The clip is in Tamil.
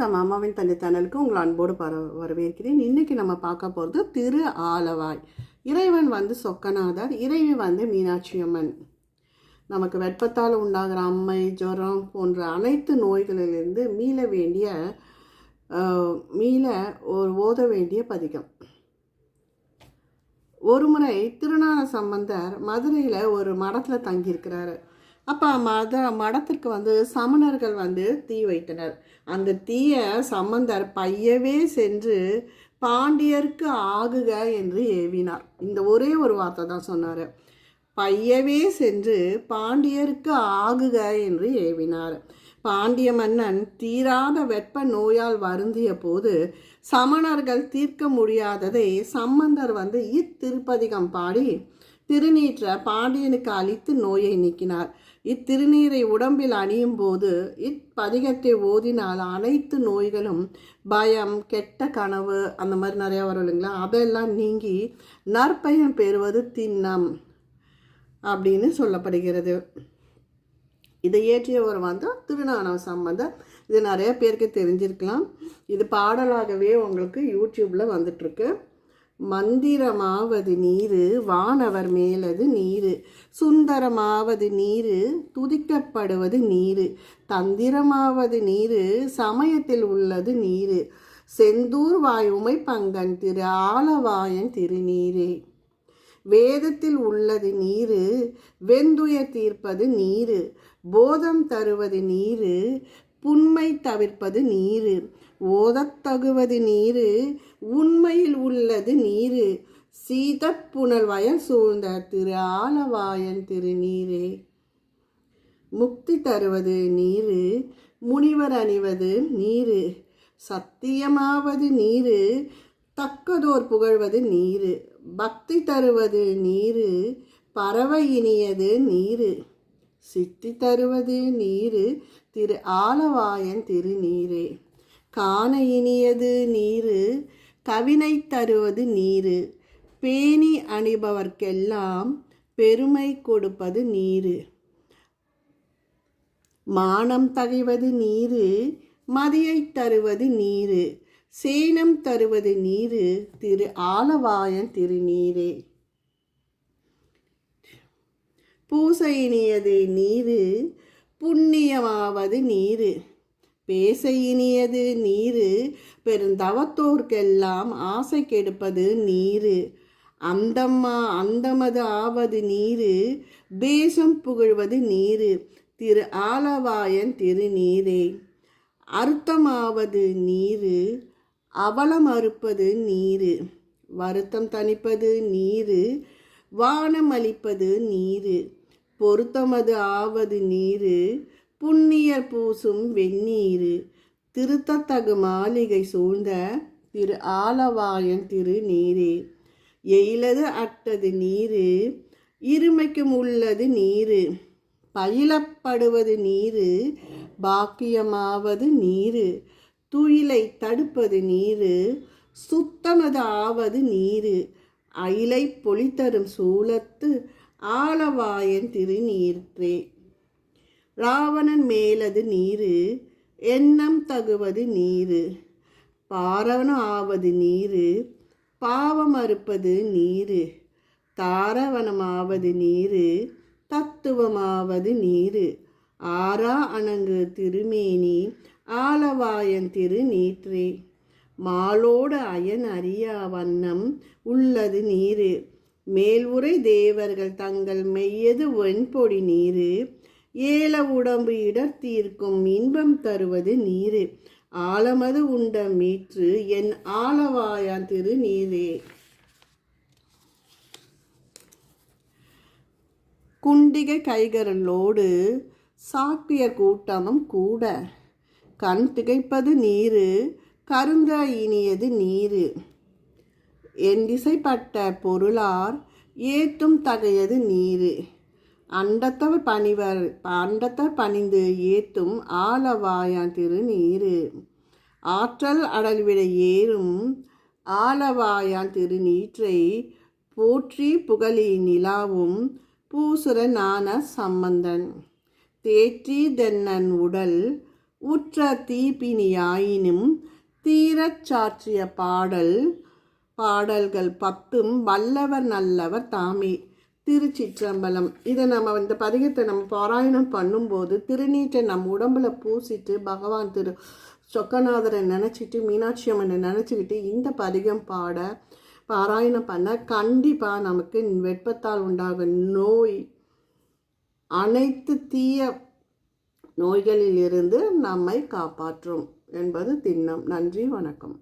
வணக்கம். அம்மாவின் தந்தை தனலுக்கு உங்களை அன்போடு பர வரவேற்கிறேன். இன்றைக்கி நம்ம பார்க்க போகிறது திரு ஆலவாய். இறைவன் வந்து சொக்கநாதர் இறைவி வந்து மீனாட்சி அம்மன். நமக்கு வெப்பத்தால் உண்டாகிற அம்மை ஜுரம் போன்ற அனைத்து நோய்களிலிருந்து மீள வேண்டிய மீள ஒரு ஓத வேண்டிய பதிகம். ஒருமுறை திருநாள சம்பந்தர் மதுரையில் ஒரு மடத்தில் தங்கியிருக்கிறாரு. அப்போ மத மடத்திற்கு வந்து சமணர்கள் வந்து தீ வைத்தனர். அந்த தீயை சம்பந்தர் பையவே சென்று பாண்டியருக்கு ஆகுக என்று ஏவினார். இந்த ஒரே ஒரு வார்த்தை தான் சொன்னார். பையவே சென்று பாண்டியருக்கு ஆகுக என்று ஏவினார். பாண்டிய மன்னன் தீராத வெப்ப நோயால் வருந்திய போது சமணர்கள் தீர்க்க முடியாததை சம்பந்தர் வந்து இத்திருப்பதிகம் பாடி திருநீற்ற பாண்டியனுக்கு அளித்து நோயை நீக்கினார். இத்திருநீரை உடம்பில் அணியும் போது இப்பதிகத்தை ஓதினால் அனைத்து நோய்களும் பயம் கெட்ட கனவு அந்த மாதிரி நிறையா வரும் இல்லைங்களா? அதெல்லாம் நீங்கி நற்பயன் பெறுவது திண்ணம் அப்படின்னு சொல்லப்படுகிறது. இதை இயற்றியவர் வந்து திருநானவ சம்பந்தர். இது நிறைய பேருக்கு தெரிஞ்சிருக்கலாம். இது பாடலாகவே உங்களுக்கு யூடியூப்பில் வந்துட்டுருக்கு. மந்திரமாவது நீரு வானவர் மேலது நீரு. சுந்தரமாவது நீரு துதிக்கப்படுவது நீரு. தந்திரமாவது நீரு சமயத்தில் உள்ளது நீரு. செந்தூர் வாயுமை பங்கன் திரு ஆலவாயன் திருநீரே. வேதத்தில் உள்ளது நீரு வெந்துய தீர்ப்பது நீரு. போதம் தருவது நீரு புண்மை தவிர்ப்பது நீரு. ஓதத்தகுவது நீரு உண்மையில் உள்ளது நீரு. சீதப்புணல் வயல் சூழ்ந்த திரு ஆலவாயன் திருநீரே. முக்தி தருவது நீரு. முனிவர் அணிவது நீரு. சத்தியமாவது நீரு. தக்கதோர் புகழ்வது நீரு. பக்தி தருவது நீரு. பறவை இனியது நீரு. சித்தி தருவது நீரு. திரு ஆலவாயன் திருநீரே. காண இனியது நீரு. கவினை தருவது நீரு. பேணி அணிபவர்க்கெல்லாம் பெருமை கொடுப்பது நீரு. மானம் தகைவது நீரு மதியை தருவது நீரு. சேனம் தருவது நீரு திரு ஆலவாயன் திருநீரே. பூசையினியது நீரு புண்ணியமாவது நீரு. பேச இனியது நீரு பெருந்தவத்தோர்க்கெல்லாம் ஆசை கெடுப்பது நீரு. அந்தம்மா அந்தமது ஆவது நீரு பேசம் புகழ்வது நீரு திரு ஆலவாயன் திருநீரே. அர்த்தமாவது நீரு அவலம் அறுப்பது நீரு வருத்தம் தணிப்பது நீரு வானம் அளிப்பது நீரு பொருத்தமது ஆவது நீரு புண்ணியர் பூசும் வெந்நீரு திருத்தத்தகு மாளிகை சூழ்ந்த திரு ஆலவாயன் திரு நீரே எயிலது அட்டது நீரு இருமைக்கும் உள்ளது நீரு பயிலப்படுவது நீரு பாக்கியமாவது நீரு துயிலை தடுப்பது நீரு சுத்தமது ஆவது நீரு அயிலை பொழித்தரும் சூலத்து ஆலவாயன் திருநீர்த்தே. ராவணன் மேலது நீரு எண்ணம் தகுவது நீரு. பாரவனம் ஆவது நீரு பாவம் அறுப்பது நீரு. தாரவனமாவது நீரு தத்துவமாவது நீரு. ஆரா அணங்கு திருமேனி ஆலவாயன் திரு நீற்றே மாலோடு அயன் அறியா வண்ணம் உள்ளது நீரு. மேல்வுரை தேவர்கள் தங்கள் மெய்யது வெண்பொடி நீரு. ஏல உடம்பு இடர் தீர்க்கும் இன்பம் தருவது நீரே. ஆழமது உண்ட மீற்று என் ஆலவாயான் திரு நீரே குண்டிகை கைகரலோடு சாக்கிய கூட்டமும் கூட. கண் திகைப்பது நீரு கருந்த இனியது நீரு. என் திசைப்பட்ட பொருளார் ஏத்தும் தகையது நீரு. அண்டத்தவர் பணிவர் அண்டத்தவர் பணிந்து ஏத்தும் ஆலவாயான் திருநீரு. ஆற்றல் அடல்விட ஏறும் ஆலவாயான் திருநீற்றை போற்றி புகழி நிலாவும் பூசுர நான சம்பந்தன். தேற்றி தென்னன் உடல் உற்ற தீப்பினியாயினும் தீரச் சாற்றிய பாடல் பாடல்கள் பத்தும் வல்லவர் நல்லவர் தாமே. திருச்சிற்றம்பலம். இதை நம்ம இந்த பதிகத்தை நம்ம பாராயணம் பண்ணும்போது திருநீற்றை நம்ம உடம்புல பூசிட்டு பகவான் திரு சொக்கநாதரை நினச்சிட்டு மீனாட்சி அம்மனை நினச்சிக்கிட்டு இந்த பதிகம் பாட பாராயணம் பண்ண கண்டிப்பாக நமக்கு வெப்பத்தால் உண்டாகும் நோய் அனைத்து தீய நோய்களிலிருந்து நம்மை காப்பாற்றும் என்பது திண்ணம். நன்றி வணக்கம்.